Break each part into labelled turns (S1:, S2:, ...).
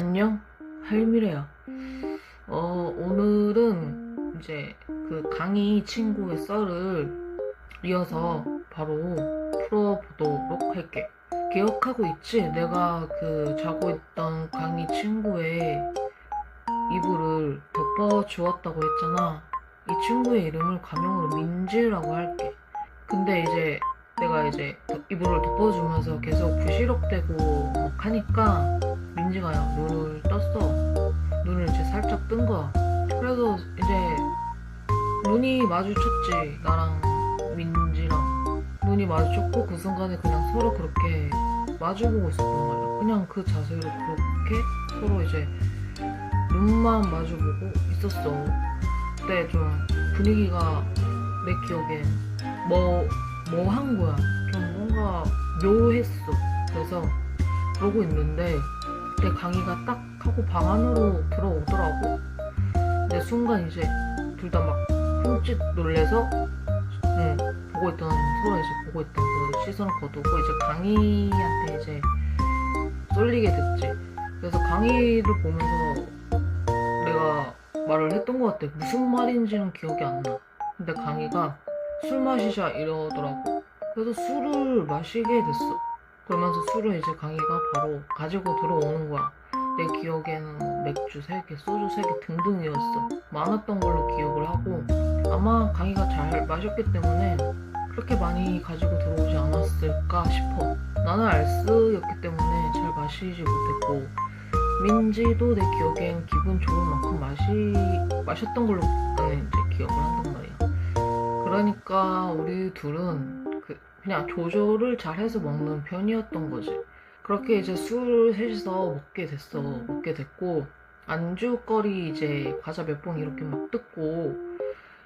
S1: 안녕, 할미래야. 어, 오늘은 이제 그 강희 친구의 썰을 이어서 바로 풀어보도록 할게. 기억하고 있지? 내가 그 자고 있던 강희 친구의 이불을 덮어주었다고 했잖아. 이 친구의 이름을 가명으로 민지라고 할게. 근데 이제 내가 이제 이불을 덮어주면서 계속 부시럭대고 막 하니까 뜬 거야. 그래서 이제 눈이 마주쳤지. 나랑 민지랑 눈이 마주쳤고 그 순간에 그냥 서로 그렇게 마주보고 있었단 말이야. 그냥 그 자세로 그렇게 서로 이제 눈만 마주보고 있었어. 그때 좀 분위기가 내 기억엔 뭐 뭐 한 거야. 좀 뭔가 묘했어. 그래서 그러고 있는데 그때 강희가 딱 하고 방 안으로 들어오더라고. 근데 순간 이제 둘 다 막 흠칫 놀래서 응, 보고 있던 서로 이제 보고 있던 그 시선을 거두고 이제 강희한테 이제 쏠리게 됐지. 그래서 강희를 보면서 내가 말을 했던 것 같아. 무슨 말인지는 기억이 안 나. 근데 강희가 술 마시자 이러더라고. 그래서 술을 마시게 됐어. 그러면서 술을 이제 강희가 바로 가지고 들어오는 거야. 내 기억에는 뭐 맥주 3개, 소주 3개 등등이었어. 많았던 걸로 기억을 하고 아마 강희가 잘 마셨기 때문에 그렇게 많이 가지고 들어오지 않았을까 싶어. 나는 알스였기 때문에 잘 마시지 못했고 민지도 내 기억엔 기분 좋을 만큼 마시 마셨던 걸로 나는 이제 기억을 한단 말이야. 그러니까 우리 둘은 그 그냥 조절을 잘해서 먹는 편이었던 거지. 그렇게 이제 술 셋이서 먹게 됐어. 먹게 됐고 안주거리 이제 과자 몇 봉 이렇게 막 뜯고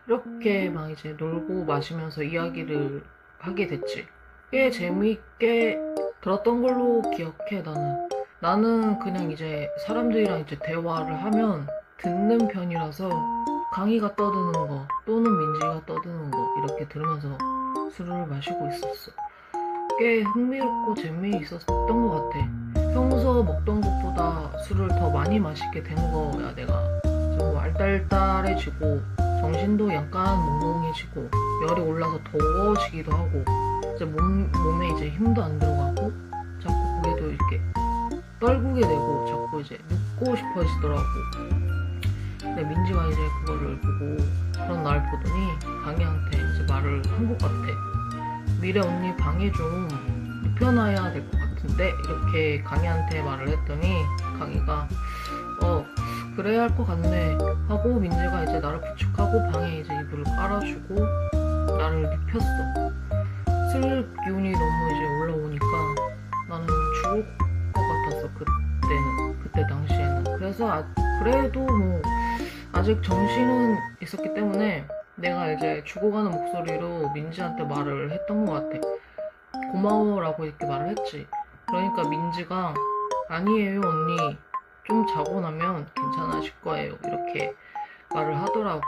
S1: 이렇게 막 이제 놀고 마시면서 이야기를 하게 됐지. 꽤 재미있게 들었던 걸로 기억해 나는. 나는 그냥 이제 사람들이랑 이제 대화를 하면 듣는 편이라서 강희가 떠드는 거 또는 민지가 떠드는 거 이렇게 들으면서 술을 마시고 있었어. 꽤 흥미롭고 재미있었던 것 같아. 평소 먹던 것보다 술을 더 많이 마시게 된 거야 내가. 좀 알딸딸해지고 정신도 약간 몽롱해지고 열이 올라서 더워지기도 하고 이제 몸, 몸에 이제 힘도 안 들어가고 자꾸 고개도 이렇게 떨구게 되고 자꾸 이제 눕고 싶어지더라고. 근데 민지가 이제 그거를 보고 그런 날 보더니 강희한테 이제 말을 한 것 같아. 미래 언니 방에 좀 눕혀놔야 될 것 같은데 이렇게 강희한테 말을 했더니 강희가 어 그래야 할 것 같네 하고 민지가 이제 나를 부축하고 방에 이제 이불을 깔아주고 나를 눕혔어. 슬 기운이 너무 이제 올라오니까 나는 죽을 것 같았어 그때는 그때 당시에는 그래서 아, 그래도 뭐 아직 정신은 있었기 때문에 내가 이제 죽어가는 목소리로 민지한테 말을 했던 것 같아. 고마워라고 이렇게 말을 했지. 그러니까 민지가 아니에요 언니. 좀 자고 나면 괜찮아질 거예요. 이렇게 말을 하더라고.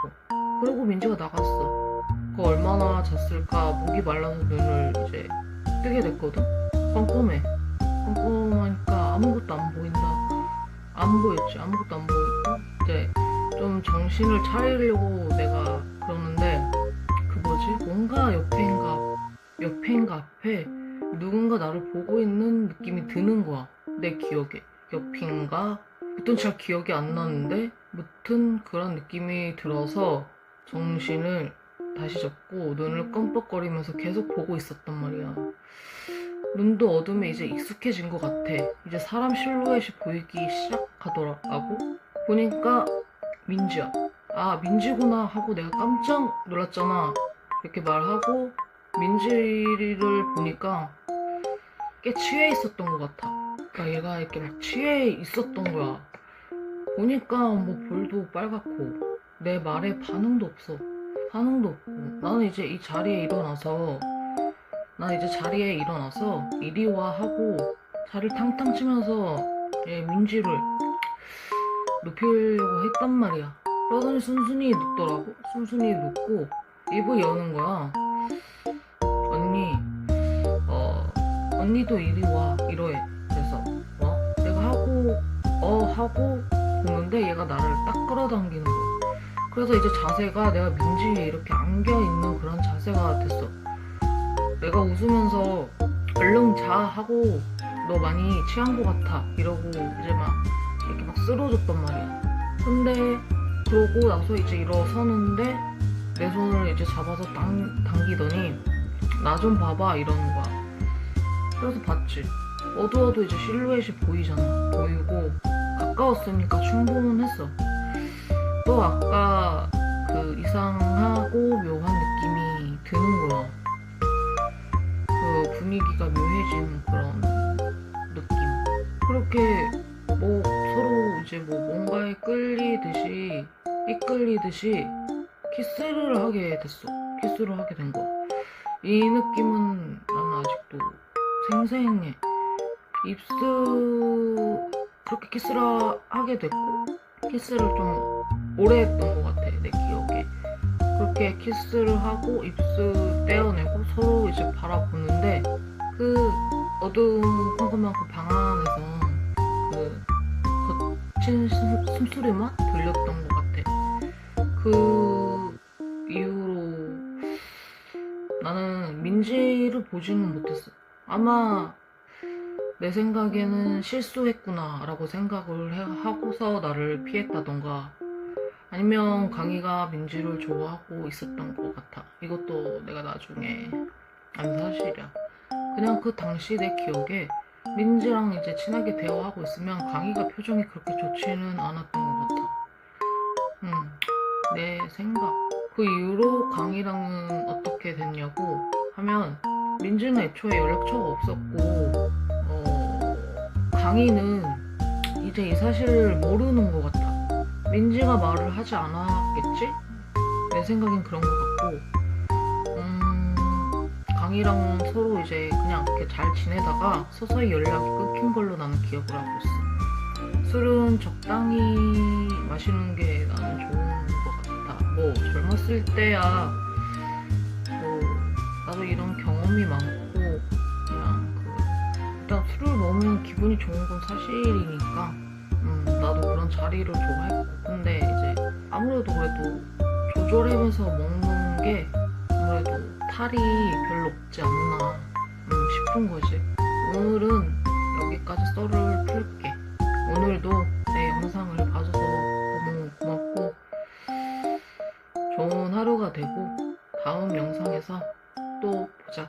S1: 그리고 민지가 나갔어. 그 얼마나 잤을까 목이 말라서 눈을 이제 뜨게 됐거든. 깜깜해. 깜깜하니까 아무것도 안 보인다. 안 보였지. 아무것도 안 보이고. 이제 좀 정신을 차리려고 내가 그러는데 그 뭐지 뭔가 옆에인가 옆에인가 앞에 누군가 나를 보고 있는 느낌이 드는 거야 내 기억에 옆인가 무튼 잘 기억이 안 나는데 무튼 그런 느낌이 들어서 정신을 다시 잡고 눈을 껌뻑거리면서 계속 보고 있었단 말이야 눈도 어둠에 이제 익숙해진 것 같아. 이제 사람 실루엣이 보이기 시작하더라고. 보니까 민지야. 아, 민지구나 하고 내가 깜짝 놀랐잖아. 이렇게 말하고 민지를 보니까 꽤 취해 있었던 것 같아. 그러니까 얘가 이렇게 막 취해 있었던 거야. 보니까 뭐 볼도 빨갛고 내 말에 반응도 없어. 반응도 없고 나는 이제 이 자리에 일어나서 나 이제 자리에 일어나서 이리 와 하고 자리를 탕탕 치면서 얘 민지를 눕히려고 했단 말이야. 그러더니 순순히 눕더라고. 순순히 눕고 입을 여는 거야. 언니, 어, 언니도 이리 와. 이러해. 그래서, 어? 내가 하고 어 하고 보는데 얘가 나를 딱 끌어당기는 거야. 그래서 이제 자세가 내가 민지에 이렇게 안겨 있는 그런 자세가 됐어. 내가 웃으면서 얼른 자 하고 너 많이 취한 것 같아 이러고 이제 막 이렇게 막 쓰러졌단 말이야. 근데 그러고 나서 이제 일어서는데 내 손을 이제 잡아서 당, 당기더니 나 좀 봐봐 이러는 거야. 그래서 봤지. 어두워도 이제 실루엣이 보이잖아. 보이고 가까웠으니까 충분했어. 또 아까 그 이상하고 묘한 느낌이 드는 거야. 그 분위기가 묘해지는 그런 이제 뭐 뭔가에 끌리듯이 이끌리듯이 키스를 하게 됐어. 키스를 하게 된 거야. 이 느낌은 나는 아직도 생생해. 입술 그렇게 키스를 하게 됐고 키스를 좀 오래 했던 것 같아 내 기억에 그렇게 키스를 하고 입술 떼어내고 서로 이제 바라보는데 그 어두운 컴컴한 그 방 안에서 그 숨- 숨소리만 들렸던 것 같아 그 이후로 나는 민지를 보지는 못했어 아마 내 생각에는 실수했구나라고 생각을 해- 하고서 나를 피했다던가 아니면 강희가 민지를 좋아하고 있었던 것 같아. 이것도 내가 나중에 안 사실이야. 그냥 그 당시 내 기억에 민지랑 이제 친하게 대화하고 있으면 강희가 표정이 그렇게 좋지는 않았던 것 같아. 음, 내 생각. 그 이후로 강희랑은 어떻게 됐냐고 하면 민지는 애초에 연락처가 없었고 어, 강희는 이제 이 사실을 모르는 것 같아. 민지가 말을 하지 않았겠지? 내 생각엔 그런 것 같고, 음, 강희랑 서로 이제 그냥 이렇게 잘 지내다가 서서히 연락이 끊긴 걸로 나는 기억을 하고 있어. 술은 적당히 마시는 게 나는 좋은 것 같아. 뭐 젊었을 때야, 뭐 나도 이런 경험이 많고 그냥 그 일단 술을 먹으면 기분이 좋은 건 사실이니까 음, 나도 그런 자리를 좋아했고 근데 이제 아무래도 그래도 조절하면서 먹는 게 아무래도 탈이 별로 없지 않나. 음, 싶은 거지. 오늘은 여기까지 썰을 풀게. 오늘도 내 영상을 봐줘서 너무 고맙고 좋은 하루가 되고 다음 영상에서 또 보자